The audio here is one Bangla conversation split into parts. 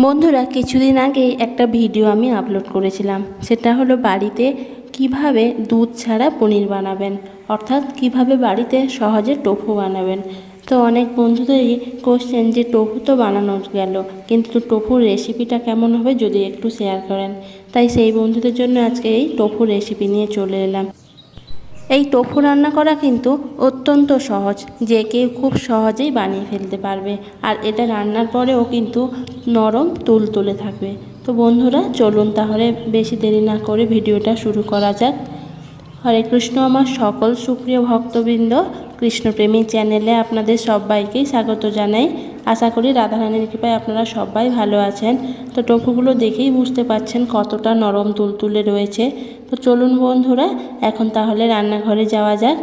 বন্ধুরা, কিছুদিন আগে একটা ভিডিও আমি আপলোড করেছিলাম। সেটা হলো বাড়িতে কীভাবে দুধ ছাড়া পনির বানাবেন, অর্থাৎ কীভাবে বাড়িতে সহজে টোফু বানাবেন। তো অনেক বন্ধুদেরই কোশ্চেন যে টোফু তো বানানো গেল, কিন্তু টোফুর রেসিপিটা কেমন হবে যদি একটু শেয়ার করেন। তাই সেই বন্ধুদের জন্য আজকে এই টোফু রেসিপি নিয়ে চলে এলাম। এই টোফু রান্না করা কিন্তু অত্যন্ত সহজ। যে কেউ খুব সহজেই বানিয়ে ফেলতে পারবে। আর এটা রান্নার পরেও কিন্তু নরম তুল তুলে থাকবে। তো বন্ধুরা, চলুন তাহলে বেশি দেরি না করে ভিডিওটা শুরু করা যাক। হরে কৃষ্ণ, আমার সকল সুপ্রিয় ভক্তবৃন্দ, কৃষ্ণপ্রেমী চ্যানেলে আপনাদের সবাইকেই স্বাগত জানাই। আশা করি রাধারানীর কৃপায় আপনারা সবাই ভালো আছেন। তো টোফুগুলো দেখেই বুঝতে পাচ্ছেন কতটা নরম তুলতুলে রয়েছে। তো চলুন বন্ধুরা, এখন তাহলে রান্নাঘরে যাওয়া যাক।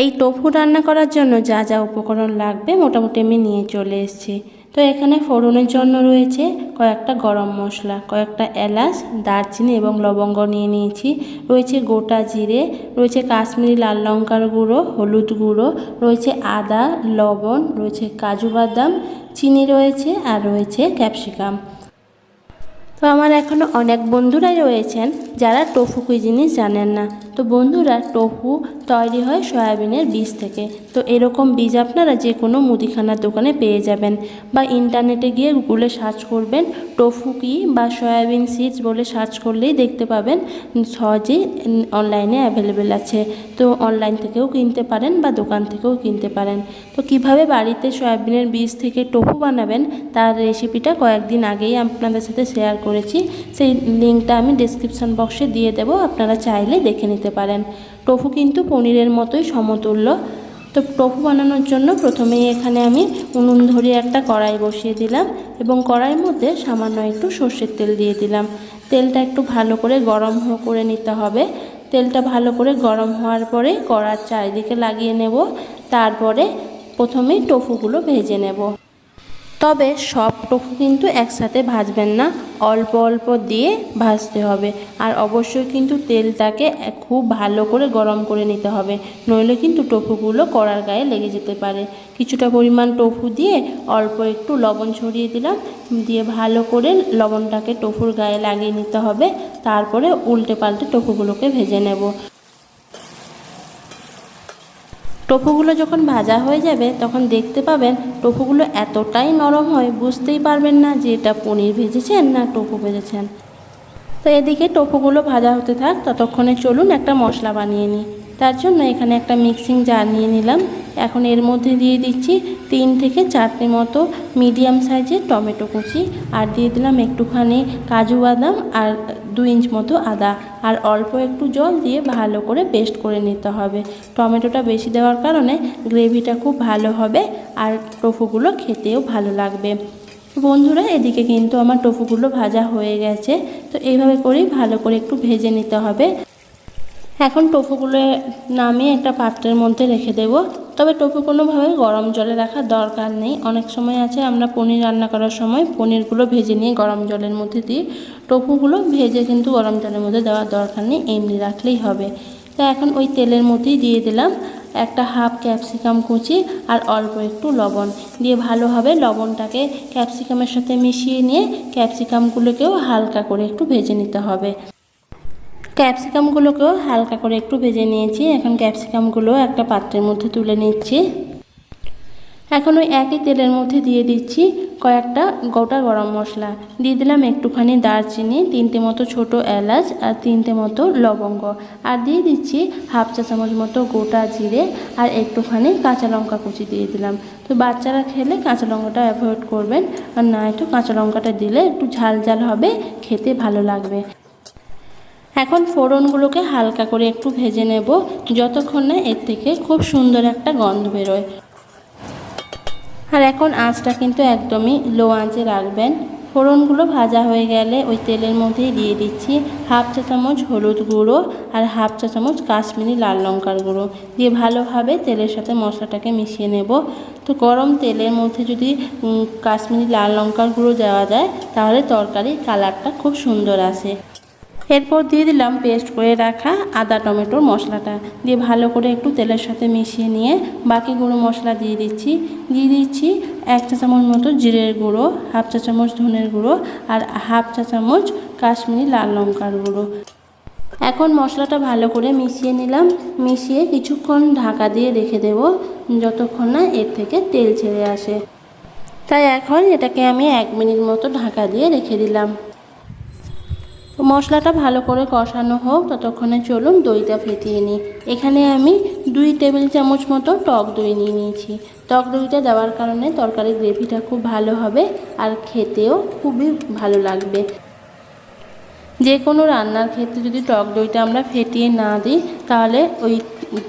এই টোফু রান্না করার জন্য যা যা উপকরণ লাগবে মোটামুটি আমি নিয়ে চলে এসেছি। তো এখানে ফোড়নের জন্য রয়েছে কয়েকটা গরম মশলা, কয়েকটা এলাচ, দারচিনি এবং লবঙ্গ নিয়ে নিয়েছি। রয়েছে গোটা জিরে, রয়েছে কাশ্মীরি লাল লঙ্কার গুঁড়ো, হলুদ গুঁড়ো, রয়েছে আদা, লবণ, রয়েছে কাজু বাদাম, চিনি রয়েছে আর রয়েছে ক্যাপসিকাম। তো আমার এখনও অনেক বন্ধুরাই রয়েছেন যারা টোফু জিনিস জানেন না। তো বন্ধুরা, টোফু তৈরি হয় সয়াবিনের বীজ থেকে। তো এরকম বীজ আপনারা যে কোনো মুদিখানার দোকানে পেয়ে যাবেন বা ইন্টারনেটে গিয়ে গুগলে সার্চ করবেন টোফু কি বা সয়াবিন সিডস বলে সার্চ করলেই দেখতে পাবেন সহজেই অনলাইনে অ্যাভেলেবেল আছে। তো অনলাইন থেকেও কিনতে পারেন বা দোকান থেকেও কিনতে পারেন। তো কীভাবে বাড়িতে সয়াবিনের বীজ থেকে টোফু বানাবেন তার রেসিপিটা কয়েকদিন আগেই আপনাদের সাথে শেয়ার করেছি, সেই লিঙ্কটা আমি ডিসক্রিপশান বক্সে দিয়ে দেবো, আপনারা চাইলে দেখে নিতে পারেন। টোফু কিন্তু পনিরের মতোই সমতুল্য। তো টোফু বানানোর জন্য প্রথমেই এখানে আমি উনুন ধরিয়ে একটা কড়াই বসিয়ে দিলাম এবং কড়াইয়ের মধ্যে সামান্য একটু সর্ষের তেল দিয়ে দিলাম। তেলটা একটু ভালো করে গরম করে নিতে হবে। তেলটা ভালো করে গরম হওয়ার পরে কড়ার চারিদিকে লাগিয়ে নেব। তারপরে প্রথমেই টোফুগুলো ভেজে নেব। তবে সব টোফু কিন্তু একসাথে ভাজবেন না। অল্প অল্প দিয়ে ভাজতে হবে। আর অবশ্যই কিন্তু তেলটাকে খুব ভালো করে গরম করে নিতে হবে। নইলে কিন্তু টোফুগুলো কড়ার গায়ে লেগে যেতে পারে। কিছুটা পরিমাণ টোফু দিয়ে অল্প একটু লবণ ছড়িয়ে দিলাম। দিয়ে ভালো করে লবণটাকে টোফুর গায়ে লাগিয়ে নিতে হবে। তারপরে উল্টে পাল্টে টোফুগুলোকে ভেজে নেব। টোফুগুলো যখন ভাজা হয়ে যাবে, তখন দেখতে পাবেন টোফুগুলো এতটাই নরম হয়, বুঝতেই পারবেন না যে এটা পনির ভেজেছেন না টোফু ভেজেছেন। তো এদিকে টোফুগুলো ভাজা হতে থাক, ততক্ষণে চলুন একটা মশলা বানিয়ে নিই। তার জন্য এখানে একটা মিক্সিং জার নিয়ে নিলাম। এখন এর মধ্যে দিয়ে দিচ্ছি তিন থেকে চারটে মতো মিডিয়াম সাইজের টমেটো কুচি, আর দিয়ে দিলাম একটুখানি কাজু বাদাম আর দু ইঞ্চ মতো আদা আর অল্প একটু জল দিয়ে ভালো করে পেস্ট করে নিতে হবে। টমেটোটা বেশি দেওয়ার কারণে গ্রেভিটা খুব ভালো হবে আর টোফুগুলো খেতেও ভালো লাগবে। বন্ধুরা, এদিকে কিন্তু আমার টোফুগুলো ভাজা হয়ে গেছে। তো এইভাবে করেই ভালো করে একটু ভেজে নিতে হবে। এখন টোফুগুলো নামিয়ে একটা পাত্রের মধ্যে রেখে দেব। তবে টোফু কোনোভাবে গরম জলে রাখার দরকার নেই। অনেক সময় আছে আমরা পনির রান্না করার সময় পনিরগুলো ভেজে নিয়ে গরম জলের মধ্যে দিই। টোফুগুলো ভেজে কিন্তু গরম জলের মধ্যে দেওয়ার দরকার নেই, এমনি রাখলেই হবে। তো এখন ওই তেলের মধ্যেই দিয়ে দিলাম একটা হাফ ক্যাপসিকাম কুচি আর অল্প একটু লবণ। দিয়ে ভালোভাবে লবণটাকে ক্যাপসিকামের সাথে মিশিয়ে নিয়ে ক্যাপসিকামগুলোকেও হালকা করে একটু ভেজে নিতে হবে। ক্যাপসিকামগুলোকেও হালকা করে একটু ভেজে নিয়েছি। এখন ক্যাপসিকামগুলো একটা পাত্রের মধ্যে তুলে নিচ্ছি। এখন ওই একই তেলের মধ্যে দিয়ে দিচ্ছি কয়েকটা গোটা গরম মশলা। দিয়ে দিলাম একটুখানি দারচিনি, তিনটে মতো ছোট এলাচ আর তিনটে মতো লবঙ্গ। আর দিয়ে দিচ্ছি হাফ চা চামচ মতো গোটা জিরে আর একটুখানি কাঁচা লঙ্কা কুচি দিয়ে দিলাম। তো বাচ্চারা খেলে কাঁচা লঙ্কাটা অ্যাভয়েড করবেন আর না একটু কাঁচা লঙ্কাটা দিলে একটু ঝাল ঝাল হবে, খেতে ভালো লাগবে। এখন ফোড়নগুলোকে হালকা করে একটু ভেজে নেব, যতক্ষণ না এর থেকে খুব সুন্দর একটা গন্ধ বেরোয়। আর এখন আঁচটা কিন্তু একদমই লো আঁচে রাখবেন। ফোড়নগুলো ভাজা হয়ে গেলে ওই তেলের মধ্যেই দিয়ে দিচ্ছি হাফ চা চামচ হলুদ গুঁড়ো আর হাফ চা চামচ কাশ্মীরি লাল লঙ্কার গুঁড়ো। দিয়ে ভালোভাবে তেলের সাথে মশলাটাকে মিশিয়ে নেব। তো গরম তেলের মধ্যে যদি কাশ্মীরি লাল লঙ্কার গুঁড়ো দেওয়া যায়, তাহলে তরকারির কালারটা খুব সুন্দর আসে। এরপর দিয়ে দিলাম পেস্ট করে রাখা আদা, টমেটোর মশলাটা। দিয়ে ভালো করে একটু তেলের সাথে মিশিয়ে নিয়ে বাকি গুঁড়ো মশলা দিয়ে দিচ্ছি। দিয়ে দিচ্ছি এক চা চামচ মতো জিরের গুঁড়ো, হাফ চা চামচ ধনের গুঁড়ো আর হাফ চা চামচ কাশ্মীরি লাল লঙ্কার গুঁড়ো। এখন মশলাটা ভালো করে মিশিয়ে নিলাম। মিশিয়ে কিছুক্ষণ ঢাকা দিয়ে রেখে দেব, যতক্ষণ না এর থেকে তেল ছেড়ে আসে। তাই এখন এটাকে আমি এক মিনিট মতো ঢাকা দিয়ে রেখে দিলাম। মশলাটা ভালো করে কষানো হোক, ততক্ষণে চলুন দইটা ফেটিয়ে নিই। এখানে আমি দুই টেবিল চামচ মতো টক দই নিয়ে নিয়েছি। টক দইটা দেওয়ার কারণে তরকারি গ্রেভিটা খুব ভালো হবে আর খেতেও খুবই ভালো লাগবে। যে কোনো রান্নার ক্ষেত্রে যদি টক দইটা আমরা ফেটিয়ে না দিই, তাহলে ওই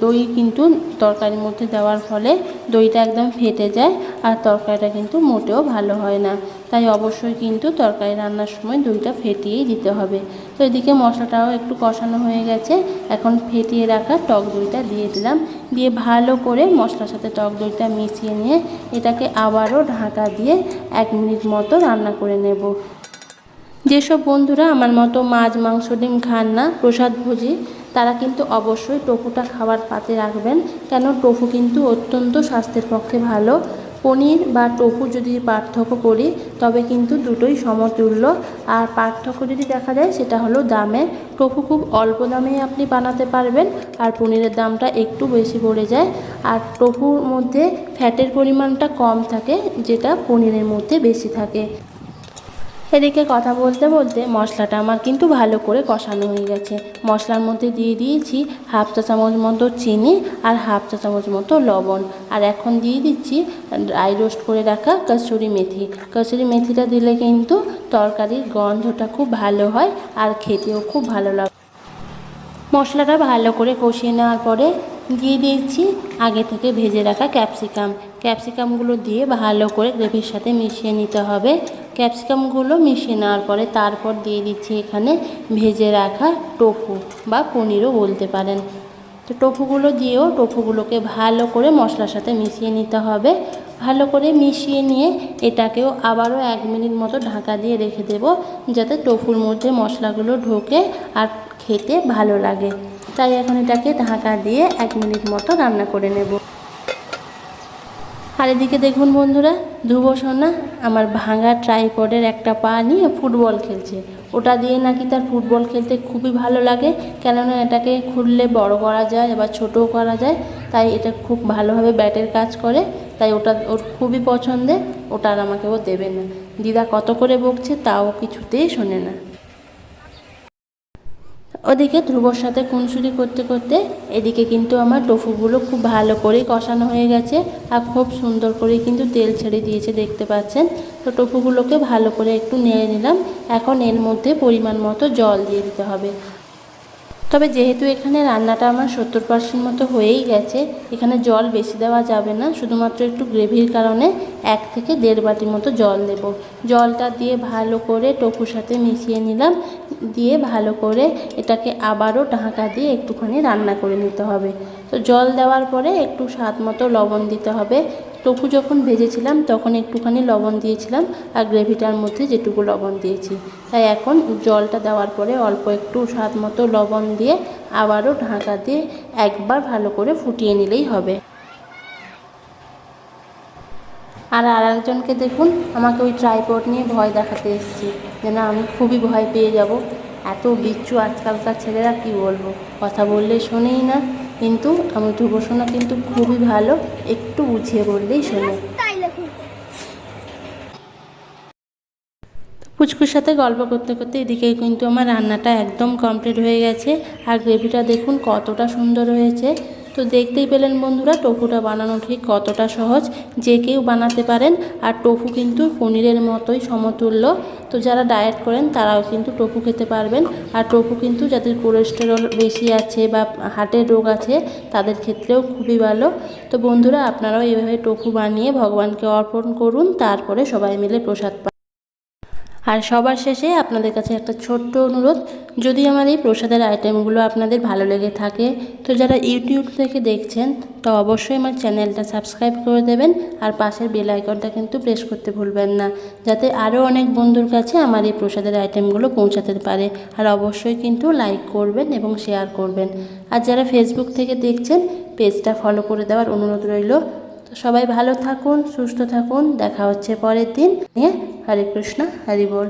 দই কিন্তু তরকারির মধ্যে দেওয়ার ফলে দইটা একদম ফেটে যায় আর তরকারিটা কিন্তু মোটেও ভালো হয় না। তাই অবশ্যই কিন্তু তরকারি রান্নার সময় দইটা ফেটিয়েই দিতে হবে। তো এদিকে মশলাটাও একটু কষানো হয়ে গেছে। এখন ফেটিয়ে রাখা টক দইটা দিয়ে দিলাম। দিয়ে ভালো করে মশলার সাথে টক দইটা মিশিয়ে নিয়ে এটাকে আবারও ঢাকা দিয়ে এক মিনিট মতো রান্না করে নেব। যেসব বন্ধুরা আমার মতো মাছ, মাংস, ডিম খান না, প্রসাদ ভোজি তারা কিন্তু অবশ্যই টোফুটা খাবার পাতে রাখবেন। কেন? টোফু কিন্তু অত্যন্ত স্বাস্থ্যের পক্ষে ভালো। পনির বা টোফু যদি পার্থক্য করি, তবে কিন্তু দুটোই সমতুল্য। আর পার্থক্য যদি দেখা যায়, সেটা হলো দামে টোফু খুব অল্প দামেই আপনি বানাতে পারবেন আর পনিরের দামটা একটু বেশি পড়ে যায়। আর টোফুর মধ্যে ফ্যাটের পরিমাণটা কম থাকে, যেটা পনিরের মধ্যে বেশি থাকে। এদিকে কথা বলতে বলতে মশলাটা আমার কিন্তু ভালো করে কষানো হয়ে গেছে। মশলার মধ্যে দিয়ে দিয়েছি হাফ চা চামচ মতো চিনি আর হাফ চা চামচ মতো লবণ। আর এখন দিয়ে দিচ্ছি ড্রাই রোস্ট করে রাখা কসুরি মেথি। কসুরি মেথিটা দিলে কিন্তু তরকারির গন্ধটা খুব ভালো হয় আর খেতেও খুব ভালো লাগে। মশলাটা ভালো করে কষিয়ে নেওয়ার পরে দিয়ে দিয়েছি আগে থেকে ভেজে রাখা ক্যাপসিকাম। ক্যাপসিকামগুলো দিয়ে ভালো করে গ্রেভির সাথে মিশিয়ে নিতে হবে। ক্যাপসিকামগুলো মিশিয়ে নেওয়ার পরে তারপর দিয়ে দিচ্ছি এখানে ভেজে রাখা টোফু বা পনিরও বলতে পারেন। তো টোফুগুলো দিয়েও টোফুগুলোকে ভালো করে মশলার সাথে মিশিয়ে নিতে হবে। ভালো করে মিশিয়ে নিয়ে এটাকেও আবারও এক মিনিট মতো ঢাকা দিয়ে রেখে দেব যাতে টোফুর মধ্যে মশলাগুলো ঢোকে আর খেতে ভালো লাগে। তাই এখন এটাকে ঢাকা দিয়ে এক মিনিট মতো রান্না করে নেব। আর এদিকে দেখুন বন্ধুরা, ধ্রুব সোনা আমার ভাঙা ট্রাইপডের একটা পা নিয়ে ফুটবল খেলছে। ওটা দিয়ে নাকি তার ফুটবল খেলতে খুবই ভালো লাগে, কেননা এটাকে খুললে বড় করা যায় আবার ছোটও করা যায়, তাই এটা খুব ভালোভাবে ব্যাটের কাজ করে, তাই ওটা ওর খুবই পছন্দের, ওটা আর আমাকে ও দেবে না। দিদা কত করে বকছে তাও কিছুতেই শোনে না। ওদিকে ধ্রুবর সাথে খুনসুরি করতে করতে এদিকে কিন্তু আমার টোফুগুলো খুব ভালো করে কষানো হয়ে গেছে আর খুব সুন্দর করে কিন্তু তেল ছেড়ে দিয়েছে, দেখতে পাচ্ছেন? তো টোফুগুলোকে ভালো করে একটু নেড়ে নিলাম। এখন এর মধ্যে পরিমাণ মতো জল দিয়ে দিতে হবে। তবে যেহেতু এখানে রান্নাটা আমার সত্তর পার্সেন্ট মতো হয়েই গেছে, এখানে জল বেশি দেওয়া যাবে না, শুধুমাত্র একটু গ্রেভির কারণে এক থেকে দেড় বাটি মতো জল দেব। জলটা দিয়ে ভালো করে টকুর সাথে মিশিয়ে নিলাম, দিয়ে ভালো করে এটাকে আবারও ঢাকা দিয়ে একটুখানি রান্না করে নিতে হবে। তো জল দেওয়ার পরে একটু স্বাদ মতো লবণ দিতে হবে টফু যখন ভেজেছিলাম, তখন একটুখানি লবণ দিয়েছিলাম আর গ্রেভিটার মধ্যে যেটুকু লবণ দিয়েছি। তাই এখন জলটা দেওয়ার পরে অল্প একটু স্বাদ মতো লবণ দিয়ে আবারও ঢাকা দিয়ে একবার ভালো করে ফুটিয়ে নিলেই হবে। আর আর একজনকে দেখুন, আমাকে ওই ট্রাইপড নিয়ে ভয় দেখাতে এসেছি, যেন আমি খুবই ভয় পেয়ে যাব। এত বিচ্ছু আজকালকার ছেলেরা কি বলব? কথা বললে শোনেই না। কিন্তু আমি ধ্রুবসোনা কিন্তু খুবই ভালো। একটু বুঝিয়ে বললেই শোনে পুচকুর সাথে গল্প করতে করতে এদিকে কিন্তু আমার রান্নাটা একদম কমপ্লিট হয়ে গেছে। আর গ্রেভিটা দেখুন কতটা সুন্দর হয়েছে। তো দেখতেই পেলেন বন্ধুরা, টোফুটা বানানো ঠিক কতটা সহজ, যে কেউ বানাতে পারেন। আর টোফু কিন্তু পনিরের মতোই সমতুল্য। তো যারা ডায়েট করেন, তারাও কিন্তু টোফু খেতে পারবেন। আর টোফু কিন্তু যাদের কোলেস্টেরল বেশি আছে বা হার্টের রোগ আছে, তাদের ক্ষেত্রেও খুবই ভালো। তো বন্ধুরা, আপনারাও এভাবে টোফু বানিয়ে ভগবানকে অর্পণ করুন, তারপরে সবাই মিলে প্রসাদ আর সবার শেষে আপনাদের কাছে একটা ছোট্ট অনুরোধ, যদি আমার এই প্রসাদের আইটেমগুলো আপনাদের ভালো লেগে থাকে, তো যারা ইউটিউব থেকে দেখছেন, তো অবশ্যই আমার চ্যানেলটা সাবস্ক্রাইব করে দেবেন আর পাশের বেল আইকনটা কিন্তু প্রেস করতে ভুলবেন না, যাতে আরও অনেক বন্ধুর কাছে আমার এই প্রসাদের আইটেমগুলো পৌঁছাতে পারে। আর অবশ্যই কিন্তু লাইক করবেন এবং শেয়ার করবেন। আর যারা ফেসবুক থেকে দেখছেন পেজটা ফলো করে দেওয়ার অনুরোধ রইল তো সবাই ভালো থাকুন, সুস্থ থাকুন, দেখা হচ্ছে পরের দিন। নিয়ে হরে কৃষ্ণ, হরি বল।